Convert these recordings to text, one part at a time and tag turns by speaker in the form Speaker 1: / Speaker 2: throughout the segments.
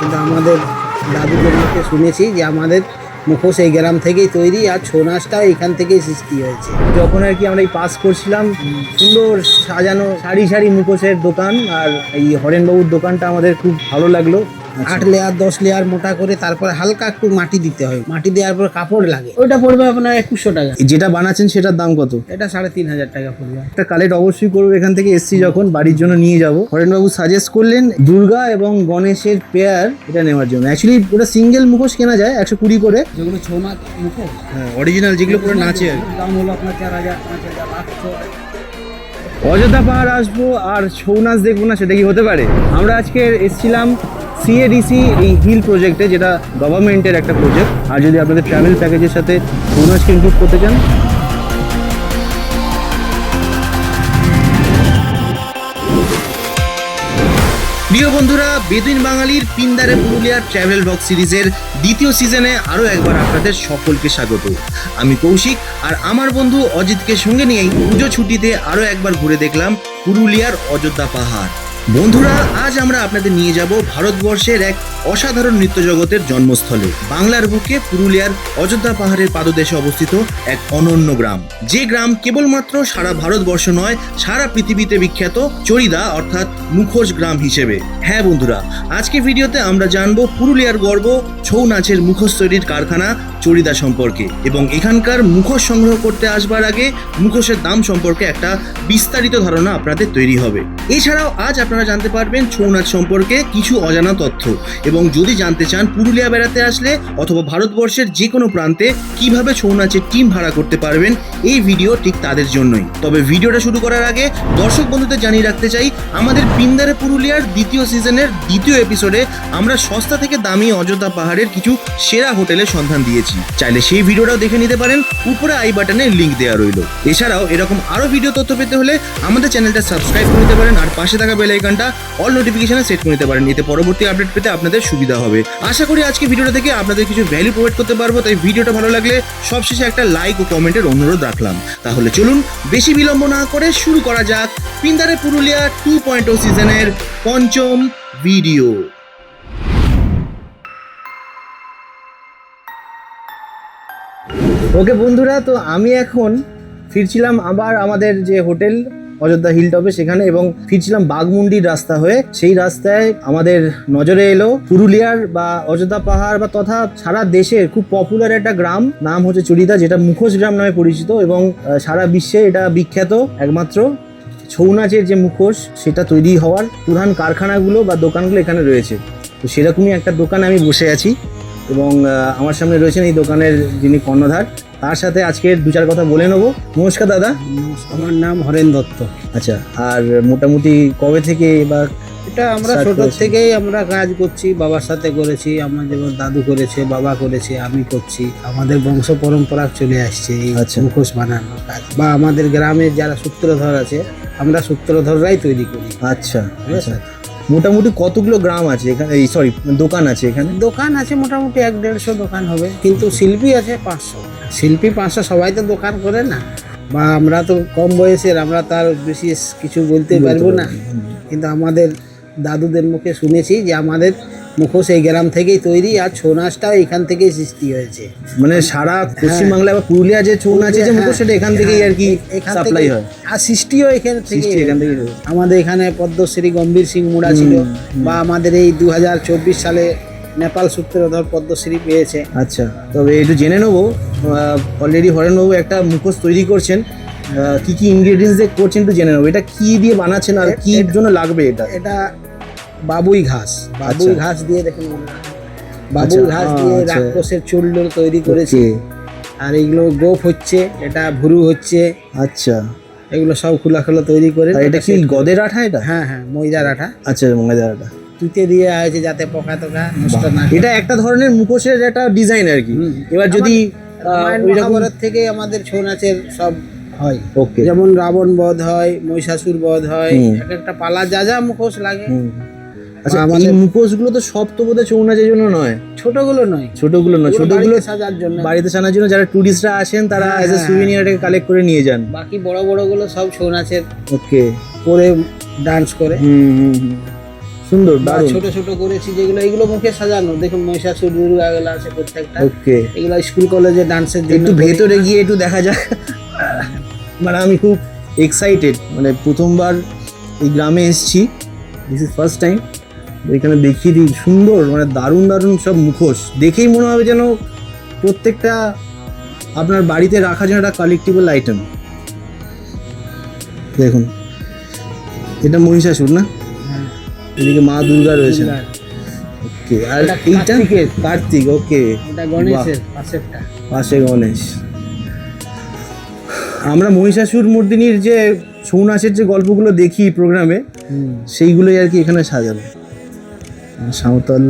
Speaker 1: কিন্তু আমাদের দাদুদের মুখে শুনেছি যে আমাদের মুখোশ এই গ্রাম থেকেই তৈরি আর ছৌ নাচটা এখান থেকেই সৃষ্টি হয়েছে।
Speaker 2: যখন আর কি আমরা এই পাস করছিলাম, সুন্দর সাজানো সারি সারি মুখোশের দোকান আর এই হরেনবাবুর দোকানটা আমাদের খুব ভালো লাগল।
Speaker 1: আট লেয়ার দশ লেয়ার মোটা করে তারপর হালকা একটু মাটি দিতে হয়। মাটি দেওয়ার পর কাপড় লাগে। ওইটা পড়বে আপনার একুশশো টাকা।
Speaker 2: যেটা বানাচ্ছেন সেটার দাম কত?
Speaker 1: এটা সাড়ে তিন হাজার টাকা পড়বে।
Speaker 2: একটা কালেক্ট অবশ্যই করব এখান থেকে এসছি যখন বাড়ির জন্য নিয়ে যাব। হরেনবাবু সাজেস্ট করলেন দুর্গা এবং গণেশের পেয়ার এটা নেওয়ার জন্য। অ্যাকচুয়ালি ওটা সিঙ্গেল মুখোশ কেনা যায় একশো কুড়ি করে।
Speaker 1: যেগুলো ছৌ নাচ মুখোশ?
Speaker 2: হ্যাঁ অরিজিনাল যেগুলো পুরো নাচে আর
Speaker 1: দাম হলো আপনার চার হাজার পাঁচ হাজার আটশো
Speaker 2: অযোধ্যা পাহাড় আসব আর ছৌ নাচ দেখব না সেটা কি হতে পারে? আমরা আজকে এসেছিলাম সিএডিসি এই হিল প্রজেক্টে যেটা গভর্নমেন্টের একটা প্রজেক্ট আর যদি আপনাদের ট্রাভেল প্যাকেজের সাথে ছৌ নাচকে ইনক্লুড করতে চান, প্রিয় বন্ধুরা, বেদুইন বাঙালির পিন্দারে পুরুলিয়ার ট্রাভেল ব্লগ সিরিজের দ্বিতীয় সিজনে আরও একবার আপনাদের সকলকে স্বাগত। আমি কৌশিক, আর আমার বন্ধু অজিতকে সঙ্গে নিয়েই পুজো ছুটিতে আরও একবার ঘুরে দেখলাম পুরুলিয়ার অযোধ্যা পাহাড়। বন্ধুরা, আজ আমরা আপনাদের নিয়ে যাব ভারতবর্ষের এক অসাধারণ নৃত্য জগতের জন্মস্থলে। বাংলার বুকে পুরুলিয়ার অযোধ্যা পাহাড়ের পাদদেশে অবস্থিত এক অনন্য গ্রাম। যে গ্রাম কেবলমাত্র সারা ভারতবর্ষ নয়, সারা পৃথিবীতে বিখ্যাত চরিদা অর্থাৎ মুখোশ গ্রাম হিসেবে। হ্যাঁ বন্ধুরা, আজকে ভিডিওতে আমরা জানব পুরুলিয়ার গর্ব, ছৌ নাচের মুখোশ তৈরির কারখানা চরিদা সম্পর্কে এবং এখানকার মুখোশ সংগ্রহ করতে আসবার আগে মুখোশের দাম সম্পর্কে একটা বিস্তারিত ধারণা আপনাদের তৈরি হবে। এছাড়াও আজ আপনারা জানতে পারবেন ছৌ নাচ সম্পর্কে কিছু অজানা তথ্য। এবং যদি জানতে চান পুরুলিয়া বেড়াতে আসলে অথবা ভারতবর্ষের যে কোনো প্রান্তে কীভাবে ছৌ নাচের টিম ভাড়া করতে পারবেন, এই ভিডিও ঠিক তাদের জন্যই। তবে ভিডিওটা শুরু করার আগে দর্শক বন্ধুদের জানিয়ে রাখতে চাই, আমাদের পিন্দারে পুরুলিয়ার দ্বিতীয় সিজনের দ্বিতীয় এপিসোডে আমরা সস্তা থেকে দামি অযোধ্যা পাহাড়ের কিছু সেরা হোটেলের সন্ধান দিয়েছি। চাইলে সেই ভিডিওটাও দেখে নিতে পারেন, উপরে আই বাটনে লিংক দেওয়া রইল। এছাড়াও এরকম আরও ভিডিও তথ্য পেতে হলে আমাদের চ্যানেলটা সাবস্ক্রাইব করে নিতে পারেন, আর পাশে থাকা বেল আইকনটা অল নোটিফিকেশনে সেট করে নিতে পারেন। এতে পরবর্তী আপডেট পেতে আপনাদের সুবিধা হবে। আশা করি আজকে ভিডিওটা থেকে আপনাদের কিছু ভ্যালু প্রোভাইড করতে পারব, তাই ভিডিওটা ভালো লাগলে সবশেষে একটা লাইক ও কমেন্টের অনুরোধ রাখলাম। তাহলে চলুন বেশি বিলম্ব না করে শুরু করা যাক পিন্দারে পুরুলিয়া টু পয়েন্ট ও সিজনের পঞ্চম ভিডিও ওকে বন্ধুরা, তো আমি এখন ফিরছিলাম আবার আমাদের যে হোটেল অযোধ্যা হিল টপে সেখানে এবং ফিরছিলাম বাঘমুন্ডির রাস্তা হয়ে। সেই রাস্তায় আমাদের নজরে এলো পুরুলিয়ার বা অযোধ্যা পাহাড় বা তথা সারা দেশের খুব পপুলার একটা গ্রাম। নাম হচ্ছে চুরিদা যেটা মুখোশ গ্রাম নামে পরিচিত এবং সারা বিশ্বে এটা বিখ্যাত একমাত্র ছৌ নাচের যে মুখোশ, সেটা তৈরি হওয়ার প্রধান কারখানাগুলো বা দোকানগুলো এখানে রয়েছে। তো সেরকমই একটা দোকানে আমি বসে আছি এবং আমার সামনে রয়েছেন এই দোকানের যিনি কর্ণধার। তার সাথে আজকের দু চার কথা বলে নেব। নমস্কার দাদা।
Speaker 1: আমার নাম হরেন দত্ত।
Speaker 2: আচ্ছা আর মোটামুটি কবে থেকে বা
Speaker 1: এটা আমরা ছোট থেকেই আমরা কাজ করছি বাবার সাথে করেছি আমার যেমন দাদু করেছে বাবা করেছে আমি করছি। আমাদের বংশ পরম্পরা চলে আসছে এই
Speaker 2: আচ্ছা।
Speaker 1: মুখোশ বানানোর কাজ। বা আমাদের গ্রামের যারা সূত্রধর আছে আমরা সূত্রধররাই তৈরি করি।
Speaker 2: আচ্ছা
Speaker 1: ঠিক
Speaker 2: আচ্ছা।
Speaker 1: আছে?
Speaker 2: মোটামুটি কতগুলো গ্রাম আছে এখানে? এই সরি দোকান আছে এখানে?
Speaker 1: দোকান আছে মোটামুটি এক দেড়শো দোকান হবে কিন্তু শিল্পী আছে পাঁচশো। শিল্পী পাঁচশো সবাই তো দোকান করে না। বা আমরা তো কম বয়সের আমরা তার বেশি কিছু বলতে পারব না। কিন্তু আমাদের দাদুদের মুখে শুনেছি যে আমাদের মুখোশ এই গ্রাম থেকেই তৈরি আর ছৌ নাচটাও এখান থেকেই সৃষ্টি হয়েছে।
Speaker 2: মানে সারা পশ্চিমবাংলা বা পুরুলিয়া যে ছৌ নাচে যে মুখোশ সেটা এখান থেকেই আর কি সাপ্লাই হয়।
Speaker 1: আর সৃষ্টিও এখান থেকে
Speaker 2: এখান থেকে
Speaker 1: আমাদের এখানে পদ্মশ্রী গম্ভীর সিং মুড়া ছিল বা আমাদের এই দু হাজার চব্বিশ সালে নেপাল সূত্রধর পদ্মশ্রী পেয়েছে।
Speaker 2: আচ্ছা তবে একটু জেনে নেব অলরেডি হরেনবাবু একটা মুখোশ তৈরি করছেন কি কি ইনগ্রেডিয়েন্টস দিয়ে করছেন একটু জেনে নেব। এটা কি দিয়ে বানাচ্ছেন আর কি জন্য লাগবে এটা?
Speaker 1: এটা বাবুই ঘাস। বাবুই
Speaker 2: আচ্ছা।
Speaker 1: ঘাস দিয়ে দেখুন বাবুই
Speaker 2: আচ্ছা,
Speaker 1: ঘাস দিয়ে
Speaker 2: আচ্ছা।
Speaker 1: রাক্ষসের চুল্ল তৈরি করেছে। আর এগুলো গোপ হচ্ছে এটা ভুরু হচ্ছে।
Speaker 2: আচ্ছা।
Speaker 1: এগুলো সব খোলা খোলা তৈরি করে
Speaker 2: এটা কি গদের আঠা এটা?
Speaker 1: হ্যাঁ হ্যাঁ ময়দার আঠা।
Speaker 2: আচ্ছা মঙ্গাদার আঠা।
Speaker 1: তুতে দিয়ে হয়েছে যাতে পোকা টোকা নষ্ট না
Speaker 2: এটা একটা ধরনের মুখোশের একটা ডিজাইন আর কি। এবার যদি
Speaker 1: মহাভারত থেকে আমাদের ছৌ নাচের সব হয়।
Speaker 2: ওকে।
Speaker 1: যেমন রাবণ বধ হয় মহিষাসুর বধ হয় এক একটা পালা যা যা মুখোশ লাগে।
Speaker 2: আচ্ছা
Speaker 1: আমাদের-
Speaker 2: মুখোশগুলো তো সব তো বোধহয় ছৌ নাচের জন্য নয়।
Speaker 1: ছোটগুলো নয়।
Speaker 2: ছোটগুলো নয় ছোটগুলো
Speaker 1: সাজার জন্য।
Speaker 2: বাড়িতে সানার জন্য যারা টুরিস্টরা আসেন তারা এজ এ
Speaker 1: হ্যাঁ,
Speaker 2: সুভিনিয়ারটাকে কালেক্ট করে নিয়ে যান।
Speaker 1: বাকি বড় বড়গুলো সব ছৌ নাচের
Speaker 2: ওকে।
Speaker 1: করে ডান্স করে।
Speaker 2: হুম হুম হুম। সুন্দর
Speaker 1: বা
Speaker 2: দারুণ।
Speaker 1: ছোট ছোট করেছি যেগুলো এগুলো মুখে সাজানো। দেখুন মহিষাসুর দুর্গা এগুলো আছে প্রত্যেকটা।
Speaker 2: ওকে।
Speaker 1: এগুলো স্কুল কলেজে ডান্সের জন্য
Speaker 2: একটু ভেতরে গিয়ে একটু দেখা যাক। মানে আমি খুব এক্সাইটেড মানে প্রথমবার এই গ্রামে এসেছি। দিস ইজ ফার্স্ট টাইম এখানে দেখিয়ে দিই সুন্দর মানে দারুণ দারুণ সব মুখোশ। দেখেই মনে হবে যেন প্রত্যেকটা আপনার বাড়িতে রাখার জন্য একটা কালেক্টিবল আইটেম দেখুন এটা মহিষাসুর না?
Speaker 1: হ্যাঁ,
Speaker 2: এদিকে মা দুর্গা রয়েছে ওকে আর এইটা। কার্তিক ওকে।
Speaker 1: গণেশের
Speaker 2: পাশে গণেশ। আমরা মহিষাসুর মর্দিনীর যে ছৌ নাচের যে গল্পগুলো দেখি প্রোগ্রামে সেইগুলোই আর কি এখানে সাজানো। সাঁওতাল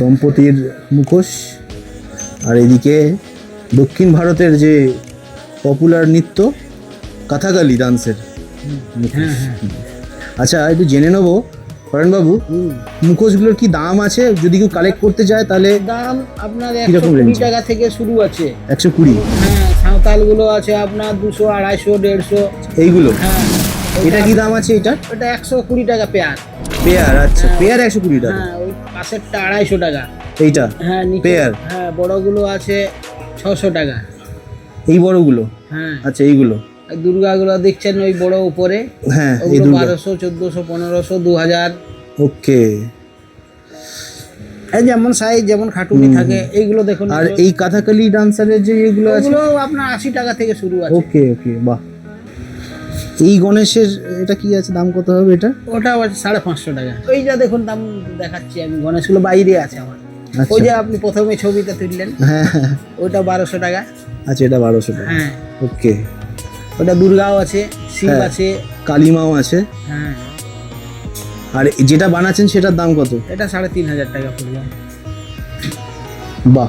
Speaker 2: দম্পতির মুখোশ। আর এদিকে দক্ষিণ ভারতের যে পপুলার নৃত্য কাথাকালি ডান্সের
Speaker 1: হ্যাঁ হ্যাঁ।
Speaker 2: আচ্ছা একটু জেনে নেব বাবু মুখোশগুলোর কি দাম আছে? যদি কেউ কালেক্ট করতে চায় তাহলে
Speaker 1: দাম আপনার একশো কুড়ি টাকা থেকে শুরু আছে।
Speaker 2: একশো কুড়ি?
Speaker 1: হ্যাঁ সাঁওতালগুলো আছে আপনার দুশো আড়াইশো দেড়শো।
Speaker 2: এইগুলো?
Speaker 1: হ্যাঁ।
Speaker 2: এটা কি দাম আছে এটা
Speaker 1: ওটা একশো কুড়ি টাকা পেয়ার।
Speaker 2: পেয়ার আচ্ছা। পেয়ার একশো কুড়ি টাকা।
Speaker 1: হ্যাঁ ওই পাশেরটা আড়াইশো টাকা।
Speaker 2: এইটা?
Speaker 1: হ্যাঁ
Speaker 2: পেয়ার?
Speaker 1: হ্যাঁ বড়গুলো আছে ছশো টাকা।
Speaker 2: এই বড়গুলো?
Speaker 1: হ্যাঁ।
Speaker 2: আচ্ছা এইগুলো?
Speaker 1: দুর্গাগুলো দেখছেন ওই বড় উপরে?
Speaker 2: হ্যাঁ
Speaker 1: বারোশো চোদ্দোশো পনেরোশো দু হাজার
Speaker 2: ওকে
Speaker 1: যেমন সাইজ যেমন খাটুনি থাকে এইগুলো দেখুন।
Speaker 2: আর এই কাথাকালি ডান্সারের যে এগুলো আছে?
Speaker 1: আপনার আশি টাকা থেকে শুরু আছে।
Speaker 2: ওকে ওকে বাহ। এই গণেশের এটা কি আছে? দাম কত হবে এটা?
Speaker 1: ওটা আছে সাড়ে পাঁচশো টাকা। ওই যা দেখুন দাম দেখাচ্ছি আমি। গণেশগুলো বাইরে আছে আমার।
Speaker 2: আচ্ছা।
Speaker 1: ওই যে আপনি প্রথমে ছবিটা তুললেন
Speaker 2: হ্যাঁ হ্যাঁ
Speaker 1: ওইটা বারোশো টাকা।
Speaker 2: আচ্ছা এটা বারোশো টাকা।
Speaker 1: হ্যাঁ।
Speaker 2: ওকে।
Speaker 1: ওটা দুর্গাও আছে শিব
Speaker 2: হ্যাঁ।
Speaker 1: আছে।
Speaker 2: কালিমাও আছে।
Speaker 1: হ্যাঁ।
Speaker 2: আর যেটা বানাচ্ছেন সেটার দাম কত?
Speaker 1: এটা সাড়ে তিন হাজার টাকা পড়বে
Speaker 2: বাহ।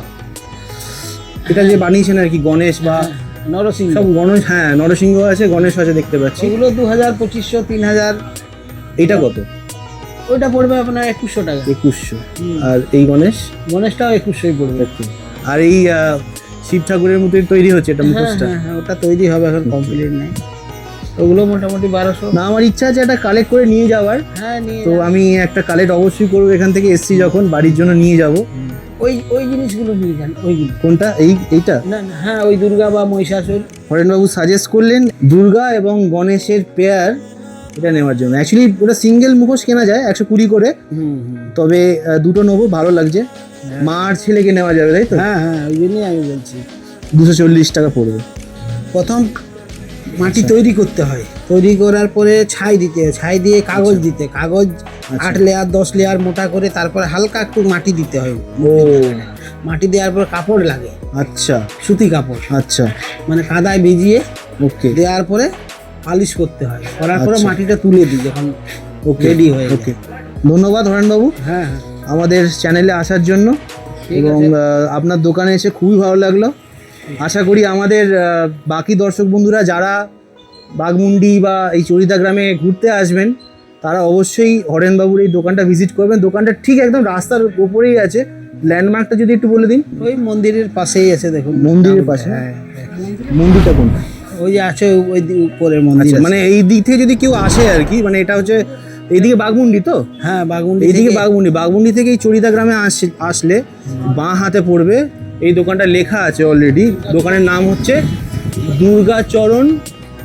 Speaker 2: এটা যে বানিয়েছেন আর কি গণেশ বা
Speaker 1: নরসিংহ।
Speaker 2: সব গণেশ হ্যাঁ নরসিংহ আছে গণেশ আছে দেখতে পাচ্ছি।
Speaker 1: এগুলো দু হাজার পঁচিশশো তিন হাজার
Speaker 2: এটা কত?
Speaker 1: ওইটা পড়বে আপনার একুশশো টাকা।
Speaker 2: একুশশো। আর এই গণেশ?
Speaker 1: গণেশটাও একুশশোই পড়বে.
Speaker 2: আর এই শিব ঠাকুরের মতোই তৈরি হচ্ছে এটা
Speaker 1: হ্যাঁ
Speaker 2: মুখোশটা?
Speaker 1: হ্যাঁ হ্যাঁ ওটা তৈরি হবে এখন কমপ্লিট নেই। ওগুলো মোটামুটি বারোশো।
Speaker 2: না আমার ইচ্ছা আছে একটা কালেক্ট করে নিয়ে যাওয়ার।
Speaker 1: হ্যাঁ নিয়ে
Speaker 2: তো আমি একটা কালেক্ট অবশ্যই করব এখান থেকে এসছি যখন বাড়ির জন্য নিয়ে যাব।
Speaker 1: ওই ওই জিনিসগুলো নিয়ে যান ওইগুলো
Speaker 2: কোনটা? এই এইটা?
Speaker 1: না না, হ্যাঁ ওই দুর্গা বা মহিষাসুর।
Speaker 2: হরেনবাবু সাজেস্ট করলেন দুর্গা এবং গণেশের পেয়ার এটা নেওয়ার জন্য। অ্যাকচুয়ালি ওটা সিঙ্গেল মুখোশ কেনা যায় একশো কুড়ি করে। তবে দুটো নেব ভালো লাগছে। মা আর ছেলেকে নেওয়া যাবে তাই তো?
Speaker 1: হ্যাঁ হ্যাঁ ওই জন্যই আমি বলছি।
Speaker 2: দুশো চল্লিশ টাকা পড়বে।
Speaker 1: প্রথম মাটি তৈরি করতে হয়। তৈরি করার পরে ছাই দিতে হয় ছাই দিয়ে কাগজ দিতে। কাগজ আট লেয়ার দশ লেয়ার মোটা করে তারপরে হালকা একটু মাটি দিতে হয়।
Speaker 2: ও।
Speaker 1: মাটি দেওয়ার পর কাপড় লাগে।
Speaker 2: আচ্ছা।
Speaker 1: সুতি কাপড়।
Speaker 2: আচ্ছা।
Speaker 1: মানে কাদায় ভিজিয়ে
Speaker 2: ওকে।
Speaker 1: দেওয়ার পরে পালিশ করতে হয়। করার পরে
Speaker 2: আচ্ছা।
Speaker 1: মাটিটা তুলে দিই যখন
Speaker 2: ওকে
Speaker 1: রেডি হয়ে
Speaker 2: ওকে। ধন্যবাদ হরেনবাবু
Speaker 1: হ্যাঁ হ্যাঁ।
Speaker 2: আমাদের চ্যানেলে আসার জন্য এবং আপনার দোকানে এসে খুবই ভালো লাগল। আশা করি আমাদের বাকি দর্শক বন্ধুরা যারা বাগমুন্ডি বা এই চরিদা গ্রামে ঘুরতে আসবেন তারা অবশ্যই হরেনবাবুর এই দোকানটা ভিজিট করবেন। দোকানটা ঠিক একদম রাস্তার উপরেই আছে। ল্যান্ডমার্কটা যদি একটু বলে দিন।
Speaker 1: ওই মন্দিরের পাশেই আছে দেখুন।
Speaker 2: মন্দিরের পাশে?
Speaker 1: হ্যাঁ
Speaker 2: মন্দিরটা কোনটা
Speaker 1: ওই যে আছে ওই উপরের মন্দির
Speaker 2: আচ্ছা। মানে এই দিক থেকে যদি কেউ আসে আর কি মানে এটা হচ্ছে এইদিকে বাগমুন্ডি তো?
Speaker 1: হ্যাঁ বাগুন্ডি
Speaker 2: এইদিকে বাগমুন্ডি বাগমুন্ডি থেকে এই চরিদা গ্রামে আস- আসলে বাঁ হাতে পড়বে এই দোকানটা লেখা আছে অলরেডি দোকানের নাম হচ্ছে দুর্গাচরণ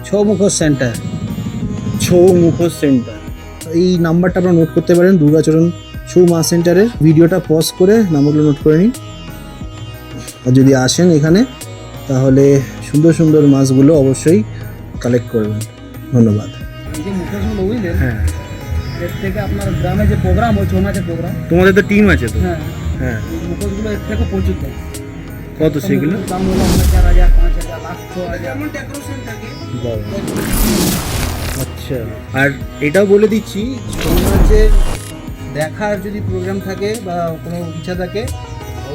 Speaker 1: ছৌ মুখোশ সেন্টার
Speaker 2: ছৌ মুখোশ সেন্টার এই নাম্বারটা আপনারা নোট করতে পারেন দুর্গাচরণ ছৌ মা সেন্টারের ভিডিওটা পজ করে নাম্বারগুলো নোট করে নিন। আর যদি আসেন এখানে তাহলে সুন্দর সুন্দর মাছগুলো অবশ্যই কালেক্ট করবেন। ধন্যবাদ। হ্যাঁ।
Speaker 1: এর থেকে আপনার গ্রামে যে প্রোগ্রাম হয় ছৌ নাচের প্রোগ্রাম
Speaker 2: তোমাদের তো টিম আছে তো?
Speaker 1: হ্যাঁ।
Speaker 2: হ্যাঁ।
Speaker 1: মুখোশগুলো এর থেকে প্রচুর
Speaker 2: কত সেগুলো? আচ্ছা আর এটাও বলে দিচ্ছি ছৌ নাচের দেখার যদি প্রোগ্রাম থাকে বা কোনো ইচ্ছা থাকে,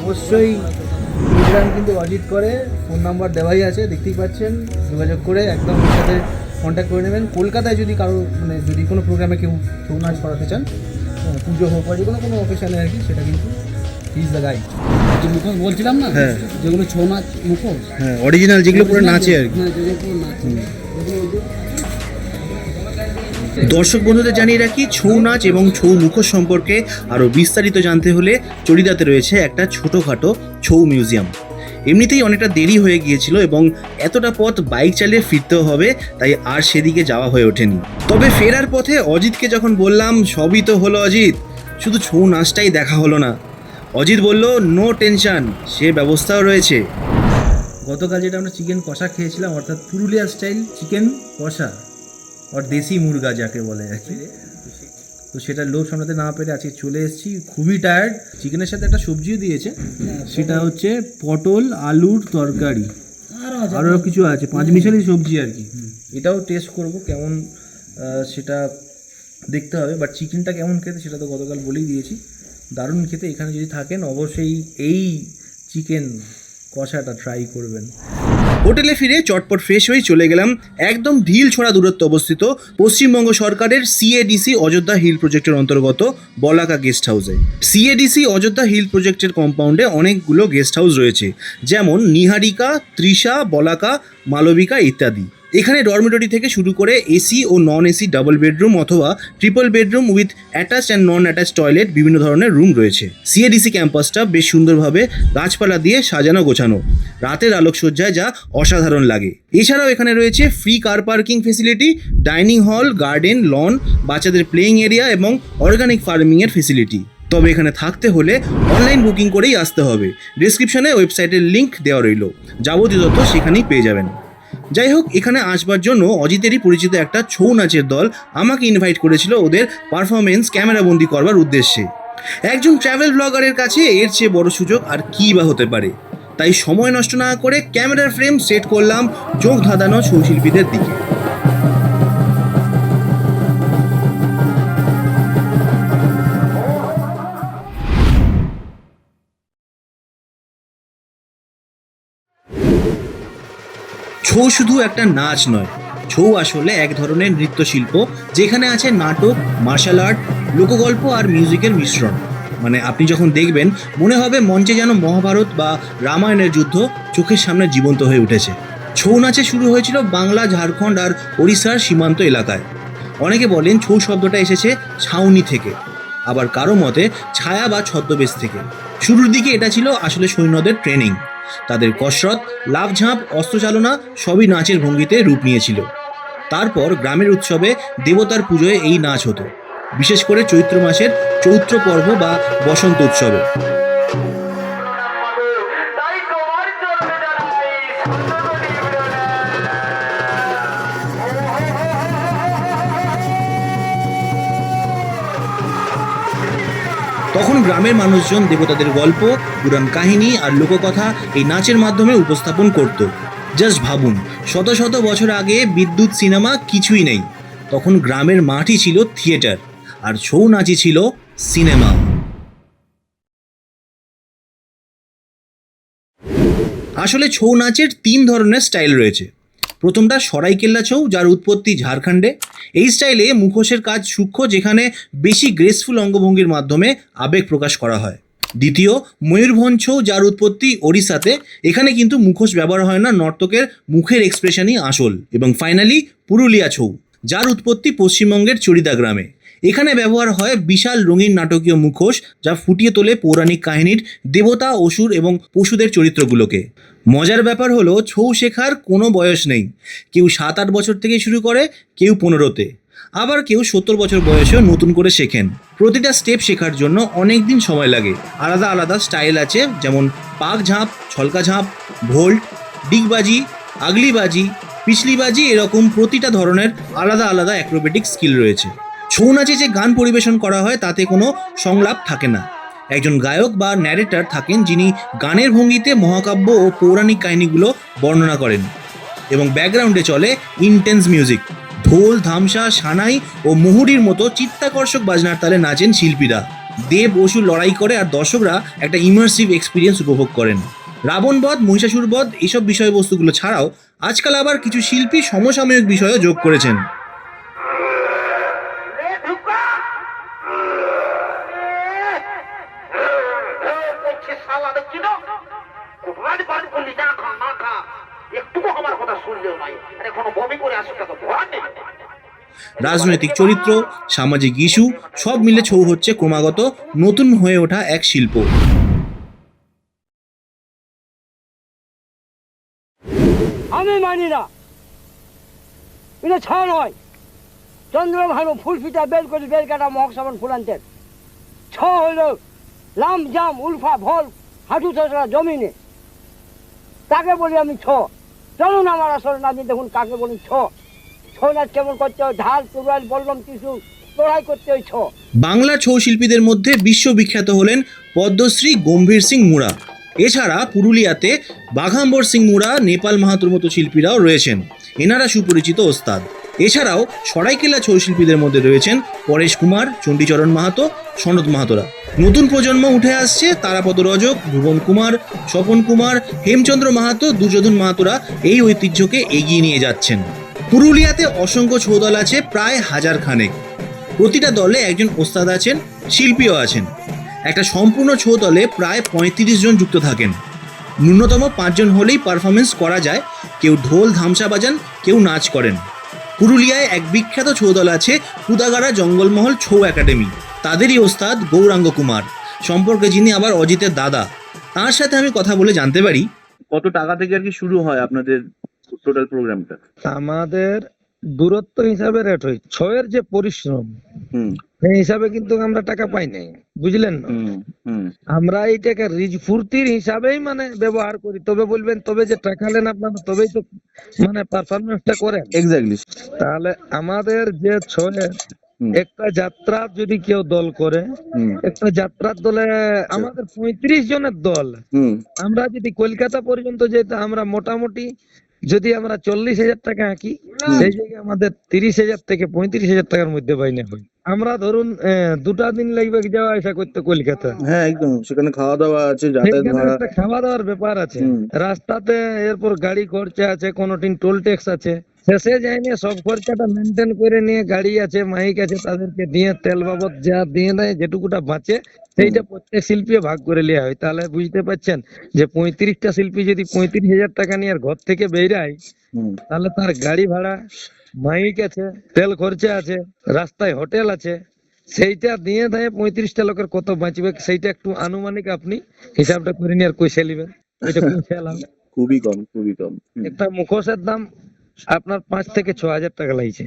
Speaker 2: অবশ্যই প্রোগ্রাম কিন্তু অজিত করে ফোন নাম্বার দেওয়াই আছে, দেখতেই পাচ্ছেন, যোগাযোগ করে একদম ওর সাথে কন্ট্যাক্ট করে নেবেন। কলকাতায় যদি কারও মানে যদি কোনো প্রোগ্রামে কেউ ছৌ নাচ করাতে চান পুজো হোক বা যে কোনো কোনো অকেশানে আর কি, সেটা কিন্তু ইজ দ্য গাইড
Speaker 1: যে মুখোশ বলছিলাম না?
Speaker 2: হ্যাঁ।
Speaker 1: যেগুলো ছৌ নাচ মুখোশ
Speaker 2: হ্যাঁ অরিজিনাল যেগুলো পুরো নাচে আর কি।
Speaker 1: হ্যাঁ
Speaker 2: দর্শক বন্ধুদের জানিয়ে রাখি ছৌ নাচ এবং ছৌ মুখোশ সম্পর্কে আরও বিস্তারিত জানতে হলে চড়িদাতে রয়েছে একটা ছোটোখাটো ছৌ মিউজিয়াম। এমনিতেই অনেকটা দেরি হয়ে গিয়েছিল এবং এতটা পথ বাইক চালিয়ে ফিরতেও হবে তাই আর সেদিকে যাওয়া হয়ে ওঠেনি। তবে ফেরার পথে অজিতকে যখন বললাম সবই তো হলো অজিত শুধু ছৌ নাচটাই দেখা হলো না। অজিত বলল নো টেনশন সে ব্যবস্থাও রয়েছে।
Speaker 3: গতকাল যেটা আমরা চিকেন কষা খেয়েছিলাম, অর্থাৎ পুরুলিয়া স্টাইল চিকেন কষা, আর দেশি মুরগা যাকে বলে আর কি। তো সেটা লোভ সামলাতে না পেরে আজকে চলে এসেছি। খুবই টায়ার্ড চিকেনের সাথে একটা সবজিও দিয়েছে। সেটা হচ্ছে পটল, আলুর তরকারি। আরও কিছু আছে, পাঁচ মিশালি সবজি আর কি। এটাও টেস্ট করব কেমন সেটা দেখতে হবে। বাট চিকেনটা কেমন খেতে, সেটা তো গতকাল বলেই দিয়েছি। দারুণ খেতে। এখানে যদি থাকেন, অবশ্যই এই চিকেন কষাটা ট্রাই করবেন।
Speaker 2: হোটেলে ফিরে চটপট ফ্রেশ হয়ে চলে গেলাম একদম ঢিল ছোড়া দূরত্ব অবস্থিত পশ্চিমবঙ্গ সরকারের সিএডিসি অযোধ্যা হিল প্রজেক্টের অন্তর্গত বলাকা গেস্ট হাউসে সিএডিসি অযোধ্যা হিল প্রজেক্টের কম্পাউন্ডে অনেকগুলো গেস্ট হাউস রয়েছে, যেমন নিহারিকা, তৃষা, বলাকা, মালবিকা ইত্যাদি। এখানে ডরমিটরি থেকে শুরু করে এসি ও নন এসি ডাবল বেডরুম অথবা triple bedroom with attach and non attach toilet বিভিন্ন ধরনের রুম রয়েছে। সিএডিসি ক্যাম্পাসটা বেশ সুন্দরভাবে গাছপালা দিয়ে সাজানো গোছানো। রাতের আলোকসজ্জায় যা অসাধারণ লাগে। এছাড়াও এখানে রয়েছে free car parking facility dining hall garden lawn বাচ্চাদের প্লেইং এরিয়া এবং অর্গানিক ফার্মিংয়ের ফেসিলিটি তবে এখানে থাকতে হলে অনলাইন বুকিং করেই আসতে হবে। ডিসক্রিপশনে ওয়েবসাইটের লিঙ্ক দেওয়া রইল। যাবতীয় তথ্য সেখানেই পেয়ে যাবেন। যাই হোক এখানে আসবার জন্য অজিতেরই পরিচিত একটা ছৌ নাচের দল আমাকে ইনভাইট করেছিল ওদের পারফরমেন্স ক্যামেরাবন্দি করবার উদ্দেশ্যে। একজন ট্রাভেল ব্লগারের কাছে এর চেয়ে বড় সুযোগ আর কী বা হতে পারে? তাই সময় নষ্ট না করে ক্যামেরার ফ্রেম সেট করলাম চোখ ধাঁধানো ছৌশিল্পীদের দিকে। ছৌ শুধু একটা নাচ নয়, ছৌ আসলে এক ধরনের নৃত্যশিল্প যেখানে আছে নাটক মার্শাল আর্ট লোকগল্প আর মিউজিকের মিশ্রণ। মানে আপনি যখন দেখবেন, মনে হবে মঞ্চে যেন মহাভারত বা রামায়ণের যুদ্ধ চোখের সামনে জীবন্ত হয়ে উঠেছে। ছৌ নাচে শুরু হয়েছিল বাংলা, ঝাড়খণ্ড আর ওড়িশার সীমান্ত এলাকায়। অনেকে বলেন ছৌ শব্দটা এসেছে ছাউনি থেকে। আবার কারও মতে ছায়া বা ছদ্মবেশ থেকে। শুরুর দিকে এটা ছিল আসলে সৈন্যদের ট্রেনিং তাদের কসরত, লাভঝাঁপ, অস্ত্রচালনা সবই নাচের ভঙ্গিতে রূপ নিয়েছিল। তারপর গ্রামের উৎসবে দেবতার পুজোয় এই নাচ হতো, বিশেষ করে চৈত্র মাসের চৈত্র পর্ব বা বসন্ত উৎসবে। তখন গ্রামের মানুষজন দেবতাদের গল্প, পুরাণ কাহিনী আর লোককথা এই নাচের মাধ্যমে উপস্থাপন করত। জাস্ট ভাবুন, শত শত বছর আগে বিদ্যুৎ সিনেমা কিছুই নেই। তখন গ্রামের মাঠই ছিল থিয়েটার, আর ছৌ নাচই ছিল সিনেমা। আসলে ছৌ নাচের তিন ধরনের স্টাইল রয়েছে। প্রথমটা সরাইকেল্লা ছৌ যার উৎপত্তি ঝাড়খণ্ডে। এই স্টাইলে মুখোশের কাজ সূক্ষ্ম, যেখানে বেশি গ্রেসফুল অঙ্গভঙ্গির মাধ্যমে আবেগ প্রকাশ করা হয়। দ্বিতীয়, ময়ূরভঞ্জ ছৌ যার উৎপত্তি ওড়িশাতে। এখানে কিন্তু মুখোশ ব্যবহার হয় না, নর্তকের মুখের এক্সপ্রেশনই আসল। এবং ফাইনালি পুরুলিয়া ছৌ যার উৎপত্তি পশ্চিমবঙ্গের চড়িদা গ্রামে। এখানে ব্যবহার হয় বিশাল রঙিন নাটকীয় মুখোশ যা ফুটিয়ে তোলে পৌরাণিক কাহিনীর দেবতা, অসুর এবং পশুদের চরিত্রগুলোকে। মজার ব্যাপার হলো ছৌ শেখার কোনো বয়স নেই। কেউ সাত আট বছর থেকে শুরু করে, কেউ পনেরোতে। আবার কেউ সত্তর বছর বয়সেও নতুন করে শেখেন। প্রতিটা স্টেপ শেখার জন্য অনেক দিন সময় লাগে। আলাদা আলাদা স্টাইল আছে, যেমন পাক ঝাঁপ, ছলকা ঝাঁপ, ভোল্ট, ডিগবাজি, আগলিবাজি, পিছলিবাজি, এরকম প্রতিটা ধরনের আলাদা আলাদা অ্যাক্রোবেটিক স্কিল রয়েছে। ছৌ নাচে যে গান পরিবেশন করা হয়, তাতে কোনো সংলাপ থাকে না। একজন গায়ক বা ন্যারেটার থাকেন যিনি গানের ভঙ্গিতে মহাকাব্য ও পৌরাণিক কাহিনীগুলো বর্ণনা করেন এবং ব্যাকগ্রাউন্ডে চলে ইন্টেন্স মিউজিক ঢোল, ধামসা, সানাই ও মুহুরির মতো চিত্তাকর্ষক বাজনার তালে নাচেন শিল্পীরা। দেব অসুর লড়াই করে আর দর্শকরা একটা ইমার্সিভ এক্সপিরিয়েন্স উপভোগ করেন। রাবণবধ মহিষাসুরবধ এইসব বিষয়বস্তুগুলো ছাড়াও আজকাল আবার কিছু শিল্পী সমসাময়িক বিষয়ও যোগ করেছেন।
Speaker 4: না বললি না খা না খা। একটুকু আমার কথা শুনলেও নাই। আরে কোনো বমি করে আসুক তো ভরা নেই।
Speaker 2: রাজনৈতিক চরিত্র সামাজিক ইস্যু সব মিলে ছৌ হচ্ছে ক্রমাগত নতুন হয়ে ওঠা এক শিল্প।
Speaker 5: আমি মানি না। এটা ছ নয়। চন্দ্রভানু ফুল ফিটা বেল করি বেল কাটা মহক সাবান ফুলান্তের ছ হইল লাম জাম উলফা ভল হাঁটু ছড়া জমিনে। তাকে বলি আমি ছ? চলুন আমার আসলে নামি দেখুন কাকে বলি ছ। ছ কেমন করতে হয়, ঢাল তুরাল বললাম কিছু লড়াই করতে হয় ছ।
Speaker 2: বাংলা ছৌ শিল্পীদের মধ্যে বিশ্ববিখ্যাত হলেন পদ্মশ্রী গম্ভীর সিং মুড়া। এছাড়া পুরুলিয়াতে বাঘাম্বর সিং মুড়া, নেপাল মাহাতোর মতো শিল্পীরাও রয়েছেন। এনারা সুপরিচিত ওস্তাদ। এছাড়াও সরাইকেলা ছৌ শিল্পীদের মধ্যে রয়েছেন পরেশ কুমার, চণ্ডীচরণ মাহাতো, সনদ মাহাতোরা। নতুন প্রজন্ম উঠে আসছে তারাপদ রজক, ভুবন কুমার, স্বপন কুমার, হেমচন্দ্র মাহাতো, দুর্যোধন মাহাতোরা এই ঐতিহ্যকে এগিয়ে নিয়ে যাচ্ছেন। পুরুলিয়াতে অসংখ্য ছৌ দল আছে, প্রায় হাজার খানেক। প্রতিটা দলে একজন ওস্তাদ আছেন, শিল্পীও আছেন। একটা সম্পূর্ণ ছৌ দলে প্রায় পঁয়ত্রিশ জন যুক্ত থাকেন। ন্যূনতম পাঁচজন হলেই পারফরমেন্স করা যায়, কেউ ঢোল ধামসা বাজান, কেউ নাচ করেন। পুরুলিয়ায় এক বিখ্যাত ছৌ দল আছে কুদাগাড়া জঙ্গলমহল ছৌ একাডেমি। তাদেরই ওস্তাদ গৌরাঙ্গ কুমার। সম্পর্কে যিনি আবার অজিতের দাদা। তার সাথে আমি কথা বলে জানতে পারি।
Speaker 6: কত টাকা থেকে আর কি শুরু হয় আপনাদের টোটাল প্রোগ্রামটা
Speaker 7: আমাদের দূরত্ব হিসাবে রেট হয়। ছয়ের যে পরিশ্রম
Speaker 6: হুম।
Speaker 7: সেই হিসাবে কিন্তু আমরা টাকা পাই নাই বুঝলেন আমরা এইটাকে রিজ ফুর্তির হিসাবেই মানে ব্যবহার করি তবে বলবেন তবে যে টাকা নেন আপনারা তবেই তো মানে পারফরমেন্সটা করেন।
Speaker 6: এক্স্যাক্টলি
Speaker 7: তাহলে আমাদের যে
Speaker 6: হুম।
Speaker 7: একটা যাত্রা যদি কেউ দল করে একটা যাত্রার দলে আমাদের পঁয়ত্রিশ জনের দল আমরা যদি কলকাতা পর্যন্ত যেতে আমরা মোটামুটি যদি আমরা চল্লিশ হাজার টাকা আঁকি সেই জায়গায় আমাদের তিরিশ হাজার থেকে পঁয়ত্রিশ হাজার টাকার মধ্যে বাইনে হয়। আমরা ধরুন দুটা দিন লাগবে যাওয়া আসা করতে কলকাতা।
Speaker 6: হ্যাঁ একদম। সেখানে খাওয়া দাওয়া আছে
Speaker 7: খাওয়া দাওয়ার ব্যাপার আছে। রাস্তাতে এরপর গাড়ি খরচা আছে কোনোদিন টোল ট্যাক্স আছে। শেষে যাই নিয়ে সব খরচাটা মেনটেন করে নিয়ে গাড়ি আছে মাইক আছে তাদেরকে দিয়ে তেল বাবদ যা দিয়ে দেয় যেটুকুটা বাঁচে সেইটা প্রত্যেক শিল্পী ভাগ করে নেওয়া হয়। তাহলে বুঝতে পারছেন যে পঁয়ত্রিশটা শিল্পী যদি পঁয়ত্রিশ হাজার টাকা নিয়ে আর ঘর থেকে বেরায় তাহলে তার গাড়ি ভাড়া মাইক আছে তেল খরচা আছে রাস্তায় হোটেল আছে সেইটা দিয়ে দেয় পঁয়ত্রিশটা লোকের কত বাঁচবে সেইটা একটু আনুমানিক আপনি হিসাবটা করে নিয়ে আর কইসে নেবেন ওইটা কইসে
Speaker 6: খুবই কম খুবই কম।
Speaker 7: একটা মুখোশের দাম আপনার পাঁচ থেকে ছ হাজার টাকা লাগছে।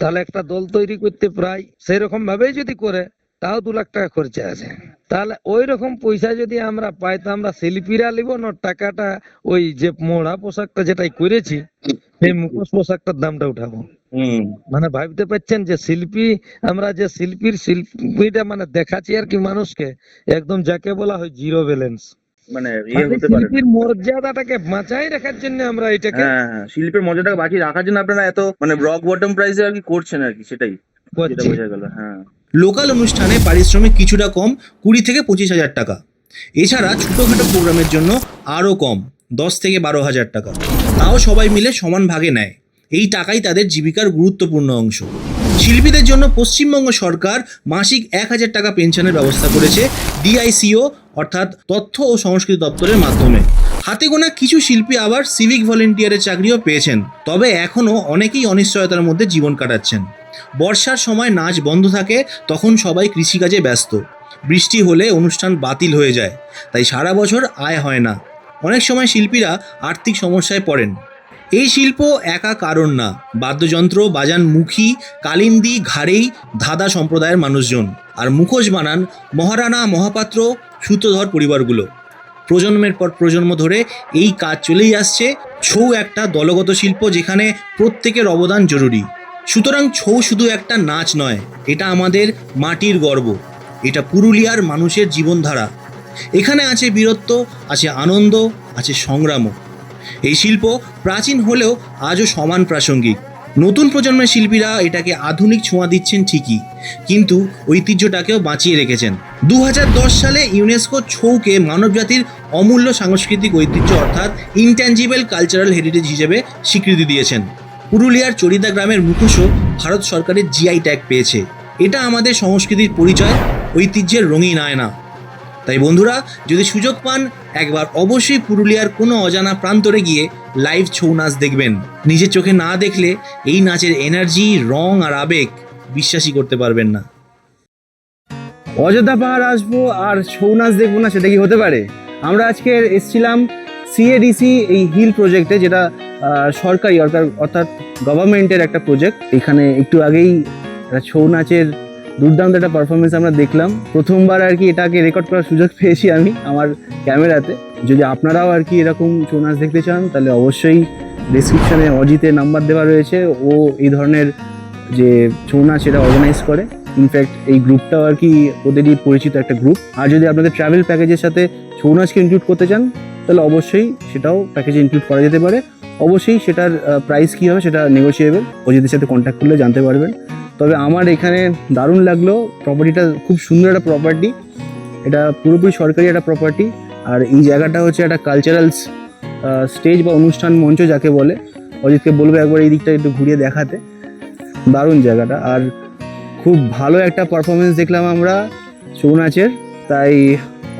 Speaker 7: তাহলে একটা দল তৈরি করতে প্রায় সেই রকম ভাবেই যদি করে তাও দু লাখ টাকা খরচা আছে। তাহলে ওই রকম পয়সা যদি আমরা পাই তো আমরা শিল্পীরা নিব না টাকাটা ওই যে মোড়া পোশাকটা যেটাই করেছি সেই মুখোশ পোশাকটার দামটা উঠাবো। মানে ভাবতে পারছেন যে শিল্পী আমরা যে শিল্পীর শিল্পীটা মানে দেখাচ্ছি আর কি মানুষকে একদম যাকে বলা হয় জিরো ব্যালেন্স
Speaker 6: মানে ইয়ে হতে পারে।
Speaker 7: শিল্পীর মর্যাদাটাকে বাঁচাই রাখার জন্য আমরা এটাকে
Speaker 6: হ্যাঁ হ্যাঁ শিল্পের মজাটাকে বাকি রাখার জন্য আপনারা এত মানে রক বটম প্রাইসে আর কি করছেন আর কি সেটাই। যেটা বোঝা গেল হ্যাঁ।
Speaker 2: লোকাল অনুষ্ঠানে পারিশ্রমিক কিছুটা কম কুড়ি থেকে পঁচিশ হাজার টাকা। এছাড়া ছোটোখাটো প্রোগ্রামের জন্য আরও কম দশ থেকে বারো হাজার টাকা। তাও সবাই মিলে সমান ভাগে নেয়। এই টাকাই তাদের জীবিকার গুরুত্বপূর্ণ অংশ। শিল্পীদের জন্য পশ্চিমবঙ্গ সরকার মাসিক এক হাজার টাকা পেনশনের ব্যবস্থা করেছে ডিআইসিও, অর্থাৎ তথ্য ও সংস্কৃতি দপ্তরের মাধ্যমে। হাতে গোনা কিছু শিল্পী আবার সিভিক ভলেন্টিয়ারের চাকরিও পেয়েছেন, তবে এখনও অনেকেই অনিশ্চয়তার মধ্যে জীবন কাটাচ্ছেন। বর্ষার সময় নাচ বন্ধ থাকে, তখন সবাই কৃষিকাজে ব্যস্ত। বৃষ্টি হলে অনুষ্ঠান বাতিল হয়ে যায়, তাই সারা বছর আয় হয় না। অনেক সময় শিল্পীরা আর্থিক সমস্যায় পড়েন। এই শিল্প একা কারণ না। বাদ্যযন্ত্র, বাজান, মুখী, কালিন্দি, ঘাড়েই ধাঁধা সম্প্রদায়ের মানুষজন। আর মুখোশ বানান মহারানা, মহাপাত্র, সূত্রধর পরিবারগুলো। প্রজন্মের পর প্রজন্ম ধরে এই কাজ চলেই আসছে। ছৌ একটা দলগত শিল্প যেখানে প্রত্যেকের অবদান জরুরি। সুতরাং ছৌ শুধু একটা নাচ নয়, এটা আমাদের মাটির গর্ব। এটা পুরুলিয়ার মানুষের জীবনধারা। এখানে আছে বীরত্ব, আছে আনন্দ, আছে সংগ্রামও। এই শিল্প প্রাচীন হলেও আজও সমান প্রাসঙ্গিক। নতুন প্রজন্মের শিল্পীরা এটাকে আধুনিক ছোঁয়া দিচ্ছেন ঠিকই, কিন্তু ঐতিহ্যটাকেও বাঁচিয়ে রেখেছেন। দু হাজার দশ সালে ইউনেস্কো ছৌকে মানবজাতির অমূল্য সাংস্কৃতিক ঐতিহ্য অর্থাৎ ইনট্যাঞ্জিবল কালচারাল হেরিটেজ হিসেবে স্বীকৃতি দিয়েছেন। পুরুলিয়ার চরিদা গ্রামের মুখোশও ভারত সরকারের জিআই ট্যাগ পেয়েছে। এটা আমাদের সংস্কৃতির পরিচয়, ঐতিহ্যের রঙিন আয়না।
Speaker 8: তাই বন্ধুরা, যদি সুযোগ পান, একবার অবশ্যই পুরুলিয়ার কোনো অজানা প্রান্তরে গিয়ে লাইভ ছৌ নাচ দেখবেন। নিজের চোখে না দেখলে এই নাচের এনার্জি রং আর আবেগ বিশ্বাসই করতে পারবেন না।
Speaker 2: অযোধ্যা পাহাড় আসব আর ছৌ নাচ দেখব না, সেটা কি হতে পারে? আমরা আজকে এসেছিলাম সিএডিসি এই হিল প্রজেক্টে যেটা সরকারি অর্থাৎ গভর্নমেন্টের একটা প্রজেক্ট এখানে একটু আগেই ছৌ নাচের দুর্দান্ত একটা পারফরমেন্স আমরা দেখলাম। প্রথমবার আর কি এটাকে রেকর্ড করার সুযোগ পেয়েছি আমি আমার ক্যামেরাতে। যদি আপনারাও আর কি এরকম ছৌ নাচ দেখতে চান, তাহলে অবশ্যই ডিসক্রিপশনে অজিতের নাম্বার দেওয়া রয়েছে। ও এই ধরনের যে ছৌ নাচ এটা অর্গানাইজ করে ইনফ্যাক্ট এই গ্রুপটাও আর কি ওদেরই পরিচিত একটা গ্রুপ আর যদি আপনাদের ট্রাভেল প্যাকেজের সাথে ছৌ নাচকে ইনক্লুড করতে চান, তাহলে অবশ্যই সেটাও প্যাকেজে ইনক্লুড করা যেতে পারে। অবশ্যই সেটার প্রাইস কী হবে সেটা নেগোসিয়েবল অজিতের সাথে কন্ট্যাক্ট করলে জানতে পারবেন। তবে আমার এখানে দারুণ লাগল। প্রপার্টিটা খুব সুন্দর একটা প্রপার্টি এটা পুরোপুরি সরকারি একটা প্রপার্টি আর এই জায়গাটা হচ্ছে একটা কালচারাল স্টেজ বা অনুষ্ঠান মঞ্চ যাকে বলে। অজিতকে বলব একবার এই দিকটা একটু ঘুরিয়ে দেখাতে। দারুণ জায়গাটা। আর খুব ভালো একটা পারফরমেন্স দেখলাম আমরা ছৌ নাচের তাই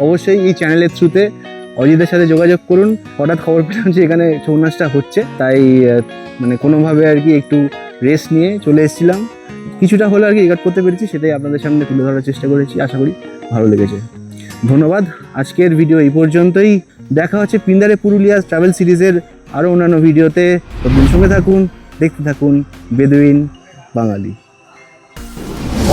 Speaker 2: অবশ্যই এই চ্যানেলের থ্রুতে অজিতের সাথে যোগাযোগ করুন। হঠাৎ খবর পেলাম যে এখানে ছৌ নাচটা হচ্ছে। তাই মানে কোনোভাবে আর কি একটু রেস্ট নিয়ে চলে এসেছিলাম। কিছুটা হলে আর কি রেকর্ড করতে পেরেছি, সেটাই আপনাদের সামনে তুলে ধরার চেষ্টা করেছি, আশা করি ভালো লেগেছে। ধন্যবাদ, আজকের ভিডিও এই পর্যন্তই। দেখা হচ্ছে পিন্দারে পুরুলিয়া ট্রাভেল সিরিজের আরও অন্যান্য ভিডিওতে সঙ্গে থাকুন, দেখতে থাকুন, বেদুইন বাঙালি।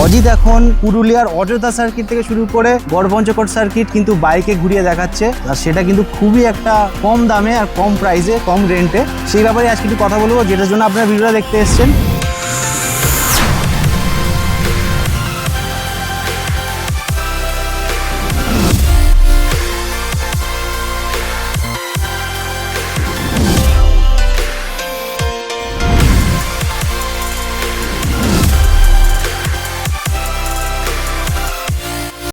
Speaker 8: অজিত এখন পুরুলিয়ার অযোধ্যা সার্কিট থেকে শুরু করে গড়পঞ্চকোট সার্কিট কিন্তু বাইকে ঘুরিয়ে দেখাচ্ছে। আর সেটা কিন্তু খুবই একটা কম দামে আর কম প্রাইসে কম রেন্টে সেই ব্যাপারে আজকে একটু কথা বলব, যেটার জন্য আপনারা ভিডিওটা দেখতে এসেছেন।